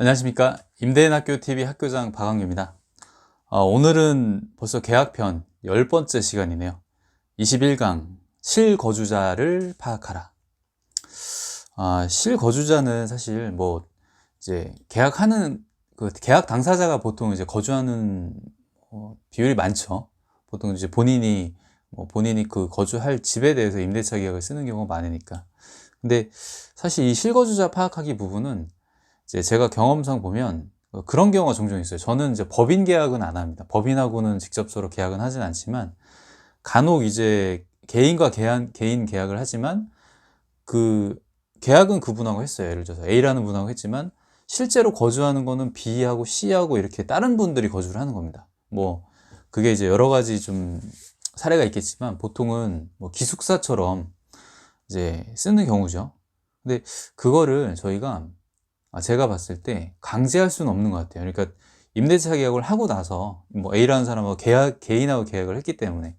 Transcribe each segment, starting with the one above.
안녕하십니까 임대인학교 TV 학교장 박광규입니다. 어, 오늘은 벌써 계약편 10번째 시간이네요. 21강 실거주자를 파악하라. 아, 실거주자는 사실 뭐 이제 계약하는 그 계약 당사자가 보통 이제 거주하는 어, 비율이 많죠. 보통 이제 본인이 뭐 본인이 그 거주할 집에 대해서 임대차 계약을 쓰는 경우가 많으니까. 근데 사실 이 실거주자 파악하기 부분은 이제 제가 경험상 보면 그런 경우가 종종 있어요. 저는 이제 법인 계약은 안 합니다. 법인하고는 직접적으로 계약은 하진 않지만 간혹 이제 개인과 개인, 개인 계약을 하지만 그 계약은 그분하고 했어요. 예를 들어서 A라는 분하고 했지만 실제로 거주하는 거는 B하고 C하고 이렇게 다른 분들이 거주를 하는 겁니다. 뭐 그게 이제 여러 가지 좀 사례가 있겠지만 보통은 뭐 기숙사처럼 이제 쓰는 경우죠. 근데 그거를 저희가 아, 제가 봤을 때 강제할 수는 없는 것 같아요. 그러니까 임대차 계약을 하고 나서 뭐 A라는 사람하고 계약, 개인하고 계약을 했기 때문에.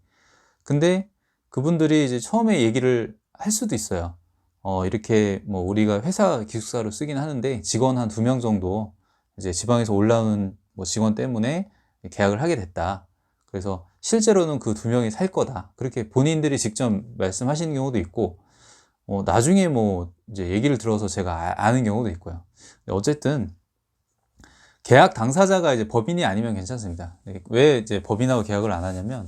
근데 그분들이 이제 처음에 얘기를 할 수도 있어요. 어, 이렇게 뭐 우리가 회사 기숙사로 쓰긴 하는데 직원 한 두 명 정도 이제 지방에서 올라오는 뭐 직원 때문에 계약을 하게 됐다. 그래서 실제로는 그 두 명이 살 거다. 그렇게 본인들이 직접 말씀하시는 경우도 있고, 어, 나중에 뭐 이제 얘기를 들어서 제가 아, 아는 경우도 있고요. 어쨌든 계약 당사자가 이제 법인이 아니면 괜찮습니다. 왜 이제 법인하고 계약을 안 하냐면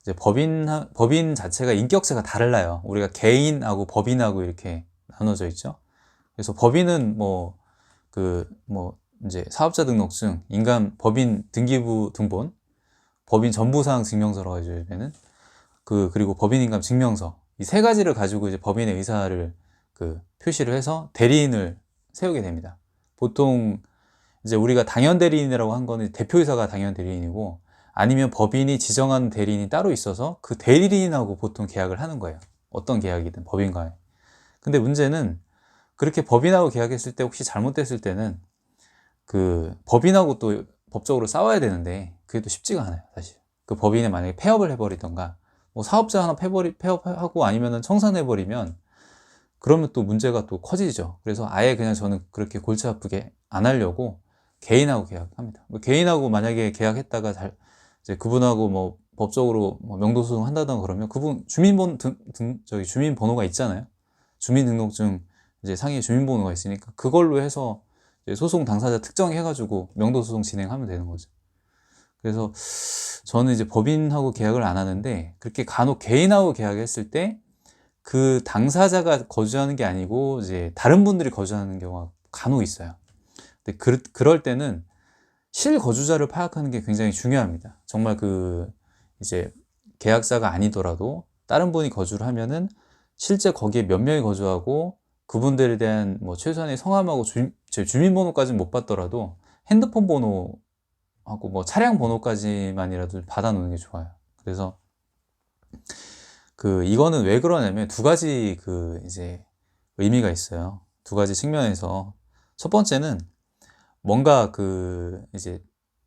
이제 법인 법인 자체가 인격체가 달라요. 우리가 개인하고 법인하고 이렇게 나눠져 있죠. 그래서 법인은 뭐 그뭐 뭐 이제 사업자 등록증, 인간 법인 등기부 등본, 법인 전부사항 증명서라고 하죠 요즘에는 그 그리고 법인 인감 증명서 이 세 가지를 가지고 이제 법인의 의사를 그 표시를 해서 대리인을 세우게 됩니다. 보통 이제 우리가 당연 대리인이라고 한 거는 대표이사가 당연 대리인이고 아니면 법인이 지정한 대리인이 따로 있어서 그 대리인하고 보통 계약을 하는 거예요. 어떤 계약이든 법인과에. 근데 문제는 그렇게 법인하고 계약했을 때 혹시 잘못됐을 때는 그 법인하고 또 법적으로 싸워야 되는데 그게 또 쉽지가 않아요, 사실. 그 법인에 만약에 폐업을 해버리던가 뭐 사업자 하나 폐버리, 폐업하고 아니면은 청산해버리면 그러면 또 문제가 또 커지죠. 그래서 아예 그냥 저는 그렇게 골치 아프게 안 하려고 개인하고 계약합니다. 뭐 개인하고 만약에 계약했다가 잘 이제 그분하고 뭐 법적으로 뭐 명도소송 한다던가 그러면 그분 주민번 등, 등 저기 주민번호가 있잖아요. 주민등록증 이제 상위에 주민번호가 있으니까 그걸로 해서 소송 당사자 특정해가지고 명도소송 진행하면 되는 거죠. 그래서 저는 이제 법인하고 계약을 안 하는데 그렇게 간혹 개인하고 계약했을 때 그 당사자가 거주하는 게 아니고 이제 다른 분들이 거주하는 경우가 간혹 있어요. 근데 그, 그럴 때는 실거주자를 파악하는 게 굉장히 중요합니다. 정말 그 이제 계약자가 아니더라도 다른 분이 거주를 하면은 실제 거기에 몇 명이 거주하고 그분들에 대한 뭐 최소한의 성함하고 주, 주민번호까지는 못 받더라도 핸드폰 번호 하고 뭐 차량 번호까지만이라도 받아놓는 게 좋아요. 그래서 그 이거는 왜 그러냐면 두 가지 그 이제 의미가 있어요. 두 가지 측면에서 첫 번째는 뭔가 그 이제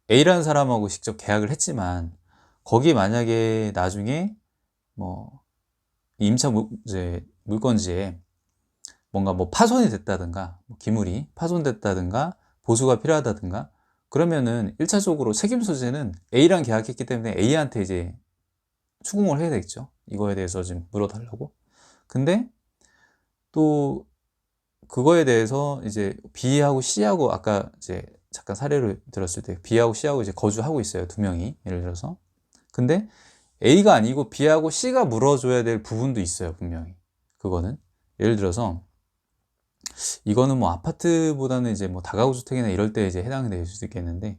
A라는 사람하고 직접 계약을 했지만 거기 만약에 나중에 뭐 임차 물, 이제 물건지에 뭔가 뭐 파손이 됐다든가 뭐 기물이 파손됐다든가 보수가 필요하다든가 그러면은 1차적으로 책임 소재는 A랑 계약했기 때문에 A한테 이제 추궁을 해야 되겠죠. 이거에 대해서 좀 물어달라고. 근데 또 그거에 대해서 이제 B하고 C하고 아까 이제 잠깐 사례를 들었을 때 B하고 C하고 이제 거주하고 있어요. 두 명이. 예를 들어서. 근데 A가 아니고 B하고 C가 물어줘야 될 부분도 있어요. 분명히. 그거는. 예를 들어서 이거는 뭐 아파트보다는 이제 뭐 다가구 주택이나 이럴 때 이제 해당이 될 수도 있겠는데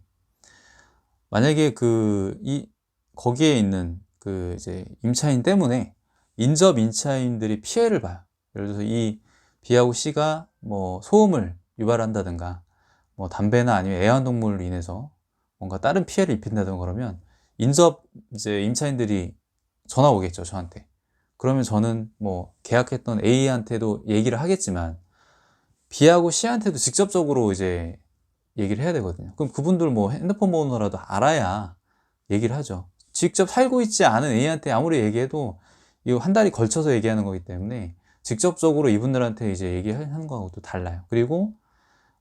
만약에 그 이 거기에 있는 그 이제 임차인 때문에 인접 임차인들이 피해를 봐요. 예를 들어서 이 B하고 C가 뭐 소음을 유발한다든가 뭐 담배나 아니면 애완동물로 인해서 뭔가 다른 피해를 입힌다든가 그러면 인접 이제 임차인들이 전화 오겠죠 저한테 그러면 저는 뭐 계약했던 A한테도 얘기를 하겠지만 B하고 C한테도 직접적으로 이제 얘기를 해야 되거든요 그럼 그분들 뭐 핸드폰 번호라도 알아야 얘기를 하죠 직접 살고 있지 않은 A한테 아무리 얘기해도 이거 한 달이 걸쳐서 얘기하는 거기 때문에 직접적으로 이분들한테 이제 얘기하는 거하고 또 달라요. 그리고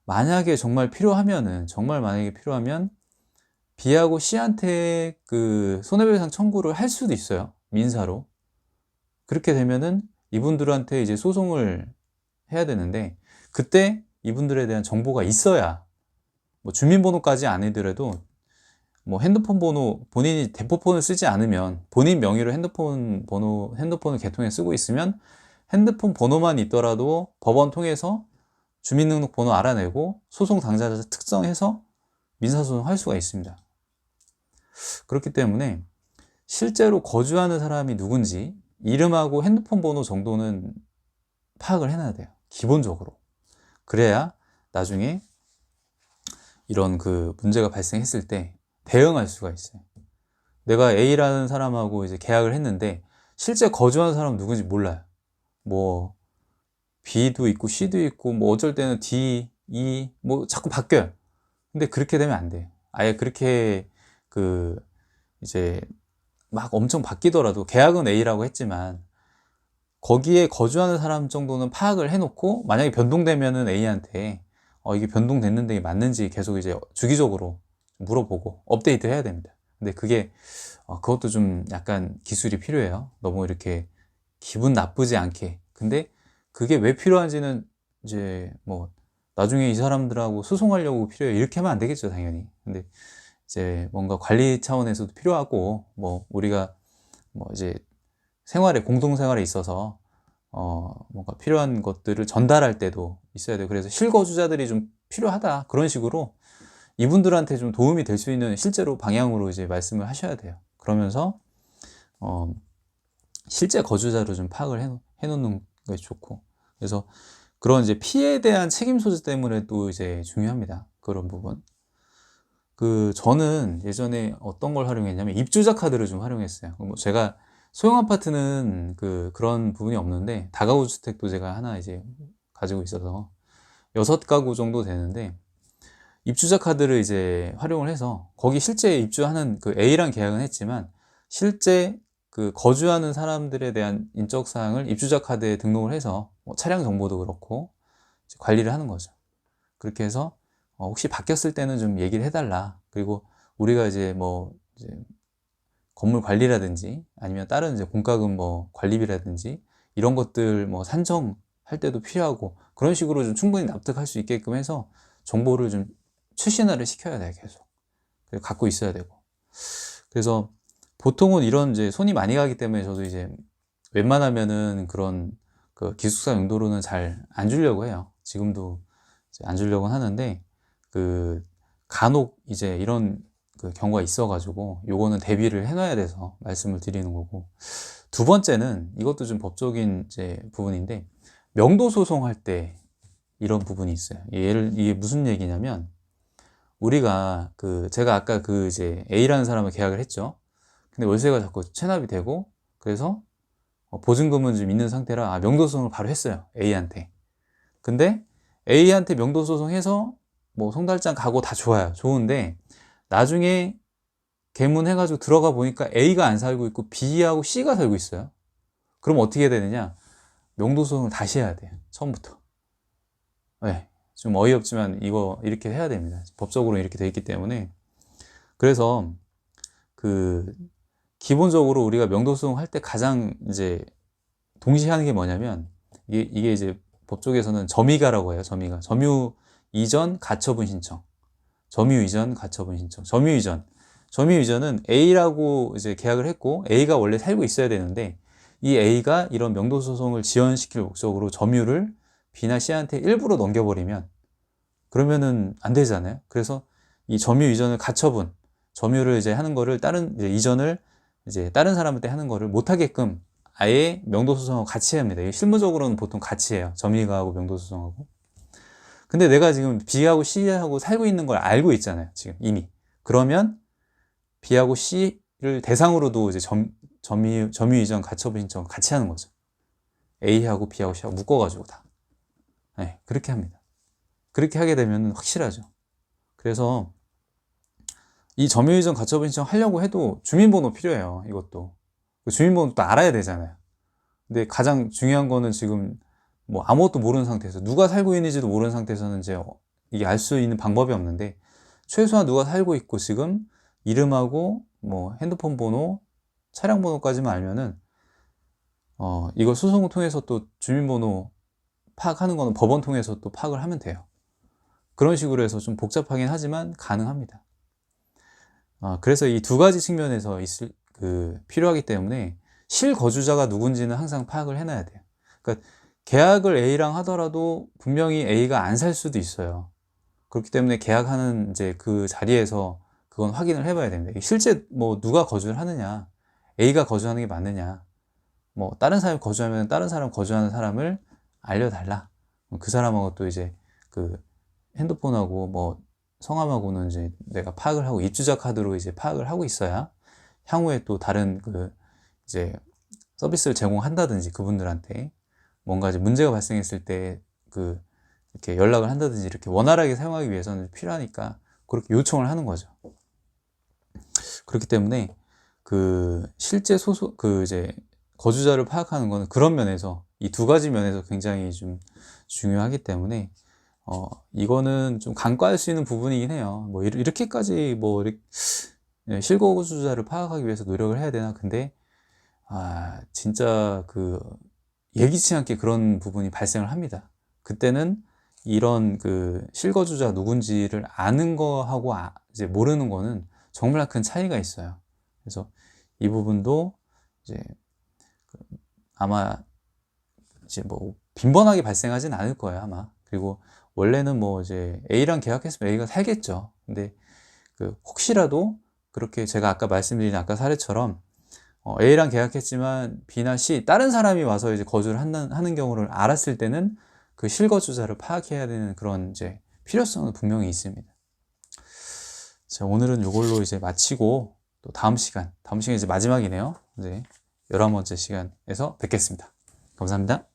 만약에 정말 필요하면은 정말 만약에 필요하면 B하고 C한테 그 손해배상 청구를 할 수도 있어요. 민사로. 그렇게 되면은 이분들한테 이제 소송을 해야 되는데 그때 이분들에 대한 정보가 있어야 뭐 주민번호까지 아니더라도 뭐 핸드폰 번호 본인이 대포폰을 쓰지 않으면 본인 명의로 핸드폰 번호 핸드폰을 개통해 쓰고 있으면 핸드폰 번호만 있더라도 법원 통해서 주민등록번호 알아내고 소송 당사자 특정해서 민사소송 할 수가 있습니다. 그렇기 때문에 실제로 거주하는 사람이 누군지 이름하고 핸드폰 번호 정도는 파악을 해놔야 돼요. 기본적으로. 그래야 나중에 이런 그 문제가 발생했을 때 대응할 수가 있어요. 내가 A라는 사람하고 이제 계약을 했는데 실제 거주하는 사람은 누군지 몰라요. 뭐 B도 있고 C도 있고 뭐 어쩔 때는 D, E 뭐 자꾸 바뀌어요. 근데 그렇게 되면 안 돼요. 아예 그렇게 그 이제 막 엄청 바뀌더라도 계약은 A라고 했지만 거기에 거주하는 사람 정도는 파악을 해놓고 만약에 변동되면은 A한테 어 이게 변동됐는데 맞는지 계속 이제 주기적으로 물어보고 업데이트 해야 됩니다. 근데 그게 어 그것도 좀 약간 기술이 필요해요. 너무 이렇게 기분 나쁘지 않게. 근데 그게 왜 필요한지는 이제 뭐 나중에 이 사람들하고 소송하려고 필요해 이렇게 하면 안 되겠죠 당연히. 근데 이제 뭔가 관리 차원에서도 필요하고 뭐 우리가 뭐 이제 생활에 공동 생활에 있어서 어 뭔가 필요한 것들을 전달할 때도 있어야 돼요. 그래서 실거주자들이 좀 필요하다 그런 식으로 이분들한테 좀 도움이 될 수 있는 실제로 방향으로 이제 말씀을 하셔야 돼요. 그러면서 어 실제 거주자로 좀 파악을 해, 해놓는 게 좋고 그래서 그런 이제 피해에 대한 책임 소재 때문에 또 이제 중요합니다. 그런 부분. 그 저는 예전에 어떤 걸 활용했냐면 입주자 카드를 좀 활용했어요. 뭐 제가 소형 아파트는 그 그런 부분이 없는데 다가구 주택도 제가 하나 이제 가지고 있어서 여섯 가구 정도 되는데 입주자 카드를 이제 활용을 해서 거기 실제 입주하는 그 A랑 계약은 했지만 실제 그 거주하는 사람들에 대한 인적 사항을 입주자 카드에 등록을 해서 뭐 차량 정보도 그렇고 관리를 하는 거죠. 그렇게 해서 어, 혹시 바뀌었을 때는 좀 얘기를 해달라. 그리고 우리가 이제 뭐 이제 건물 관리라든지 아니면 다른 이제 공과금 뭐 관리비라든지 이런 것들 뭐 산정할 때도 필요하고 그런 식으로 좀 충분히 납득할 수 있게끔 해서 정보를 좀 최신화를 시켜야 돼요 계속. 갖고 있어야 되고. 그래서 보통은 이런 이제 손이 많이 가기 때문에 저도 이제 웬만하면은 그런 그 기숙사 용도로는 잘 안 주려고 해요. 지금도 안 주려고 하는데 그 간혹 이제 이런 그 경우가 있어가지고 요거는 대비를 해놔야 돼서 말씀을 드리는 거고 두 번째는 이것도 좀 법적인 이제 부분인데 명도 소송할 때 이런 부분이 있어요. 얘를 이게 무슨 얘기냐면 우리가 그 제가 아까 그 이제 A라는 사람을 계약을 했죠. 근데 월세가 자꾸 체납이 되고 그래서 어, 보증금은 좀 있는 상태라 아, 명도 소송을 바로 했어요. A한테. 근데 A한테 명도 소송해서 뭐 송달장 가고 다 좋아요. 좋은데 나중에 개문해가지고 들어가 보니까 A가 안 살고 있고 B하고 C가 살고 있어요. 그럼 어떻게 되느냐? 명도소송을 다시 해야 돼요. 처음부터. 네, 좀 어이없지만 이거 이렇게 해야 됩니다. 법적으로 이렇게 돼 있기 때문에. 그래서 그 기본적으로 우리가 명도소송 할 때 가장 이제 동시에 하는 게 뭐냐면 이게, 이게 이제 법조계에서는 점유가라고 해요. 점유가. 점유 이전 가처분 신청. 점유 이전 가처분 신청. 점유 이전. 점유 이전은 A라고 이제 계약을 했고 A가 원래 살고 있어야 되는데 이 A가 이런 명도 소송을 지연시킬 목적으로 점유를 B나 C한테 일부러 넘겨버리면 그러면은 안 되잖아요. 그래서 이 점유 이전을 가처분, 점유를 이제 하는 거를 다른 이제 이전을 이제 다른 사람한테 하는 거를 못 하게끔 아예 명도 소송하고 같이 합니다. 실무적으로는 보통 같이 해요. 점유가하고 명도 소송하고. 근데 내가 지금 B하고 C하고 살고 있는 걸 알고 있잖아요. 지금 이미. 그러면 B하고 C를 대상으로도 이제 점, 점유, 점유 이전 가처분 신청 같이 하는 거죠. A하고 B하고 C하고 묶어가지고 다. 네, 그렇게 합니다. 그렇게 하게 되면 확실하죠. 그래서 이 점유 이전 가처분 신청 하려고 해도 주민번호 필요해요. 이것도. 그 주민번호도 알아야 되잖아요. 근데 가장 중요한 거는 지금 뭐 아무것도 모르는 상태에서 누가 살고 있는지도 모르는 상태에서는 이제 이게 알 수 있는 방법이 없는데 최소한 누가 살고 있고 지금 이름하고 뭐 핸드폰 번호, 차량 번호까지만 알면은 어 이걸 소송을 통해서 또 주민번호 파악하는 거는 법원 통해서 또 파악을 하면 돼요. 그런 식으로 해서 좀 복잡하긴 하지만 가능합니다. 아, 그래서 이 두 가지 측면에서 있을 그 필요하기 때문에 실거주자가 누군지는 항상 파악을 해놔야 돼요. 그러니까 계약을 A랑 하더라도 분명히 A가 안 살 수도 있어요. 그렇기 때문에 계약하는 이제 그 자리에서 그건 확인을 해봐야 됩니다. 실제 뭐 누가 거주를 하느냐, A가 거주하는 게 맞느냐, 뭐 다른 사람이 거주하면 다른 사람 거주하는 사람을 알려달라. 그 사람하고 또 이제 그 핸드폰하고 뭐 성함하고는 이제 내가 파악을 하고 입주자 카드로 이제 파악을 하고 있어야 향후에 또 다른 그 이제 서비스를 제공한다든지 그분들한테 뭔가 이제 문제가 발생했을 때 그 이렇게 연락을 한다든지 이렇게 원활하게 사용하기 위해서는 필요하니까 그렇게 요청을 하는 거죠. 그렇기 때문에 그 실제 소속 그 이제 거주자를 파악하는 거는 그런 면에서 이 두 가지 면에서 굉장히 좀 중요하기 때문에 어 이거는 좀 간과할 수 있는 부분이긴 해요. 뭐 이렇- 이렇게까지 뭐 이렇게 예, 실거주자를 파악하기 위해서 노력을 해야 되나? 근데 아 진짜 그 예기치 않게 그런 부분이 발생을 합니다. 그때는 이런 그 실거주자 누군지를 아는 거하고 아- 이제 모르는 거는 정말 큰 차이가 있어요. 그래서 이 부분도 이제 그 아마 이제 뭐 빈번하게 발생하진 않을 거예요, 아마. 그리고 원래는 뭐 이제 A랑 계약했으면 A가 살겠죠. 근데 그 혹시라도 그렇게 제가 아까 말씀드린 아까 사례처럼 어, A랑 계약했지만 B나 C 다른 사람이 와서 이제 거주를 하는, 하는 경우를 알았을 때는 그 실거주자를 파악해야 되는 그런 이제 필요성은 분명히 있습니다. 자, 오늘은 이걸로 이제 마치고 또 다음 시간, 다음 시간 이제 마지막이네요. 이제 11번째 시간에서 뵙겠습니다. 감사합니다.